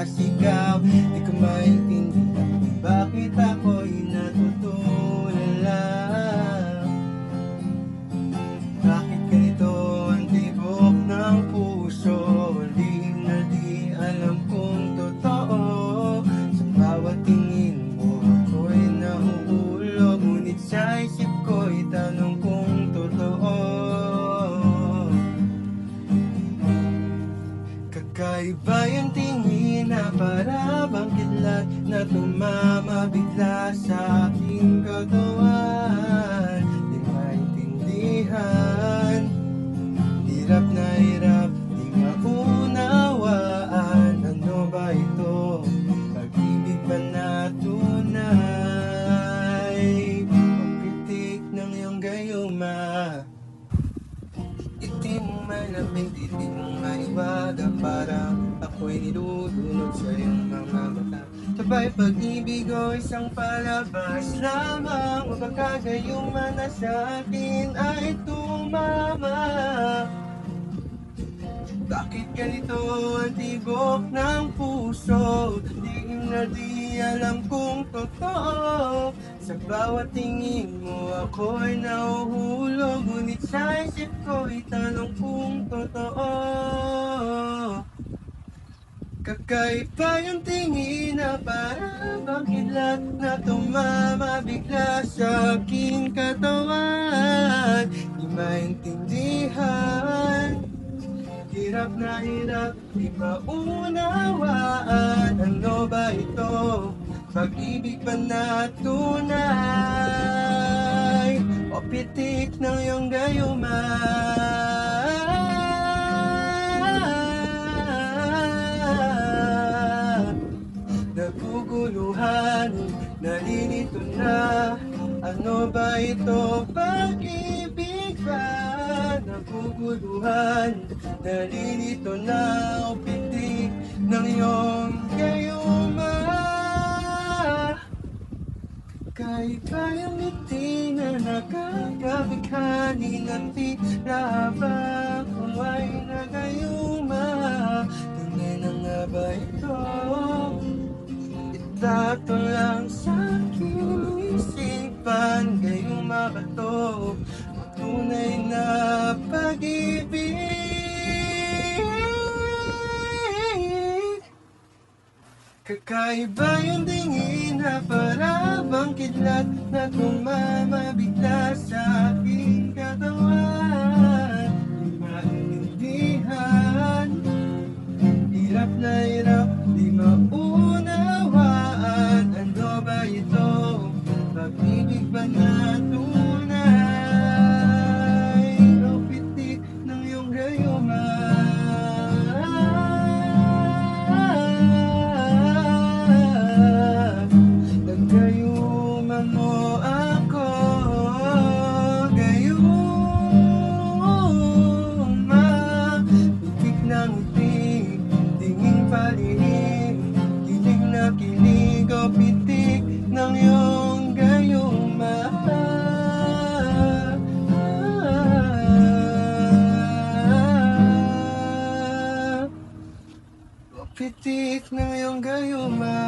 masigaw. Di ko maintindihan bakit ako'y natutulala. Bakit ganito ang tibok ng puso? Lihim na di alam kung totoo. Sa bawat tingin mo ako'y nahuhulog Ngunit sa isip Kakaiba yung tingin na para bang kidlat Na tumama bigla sa aking katawan Di maintindihan Hirap na hirap, di maunawaan Ano ba ito? Pag-ibig ba na tunay? Pagpitik ng iyong gayuma Itim malamig, di mong maiwaga Parang ako'y nilulunod sa iyong mga mata. Sabay pag-ibig o isang palabas lamang O baka gayong mana sa akin ay tumama. Bakit ganito ang tibok ng puso? Di na di alam kung totoo. Sa bawat tingin mo ako'y nahuhulog Ngunit sa isip ko'y tanong kung totoo. Kakaiba yung tingin na para bang kidlat na tumama bigla sa aking katawan. Di maintindihan Hirap na hirap, di maunawaan Ano ba ito? Pag-ibig ba na tunay? O pitik ng iyong gayuma? Naguguluhan, nalilito na Ano ba ito? Pag-ibig ba? Naguguluhan, nalilito na O pitik ng iyong gayuma Kaiba yung ngiti na nakakabighani ng tila ba kung ay nagayuma Tunay na nga ba ito? Itato lang sa aking isipan Gayuma ba to? Tunay na pag-ibig. Kakaiba yung tingin na para bang kidlat na tumama bigla sa aking pitik ng iyong gayuma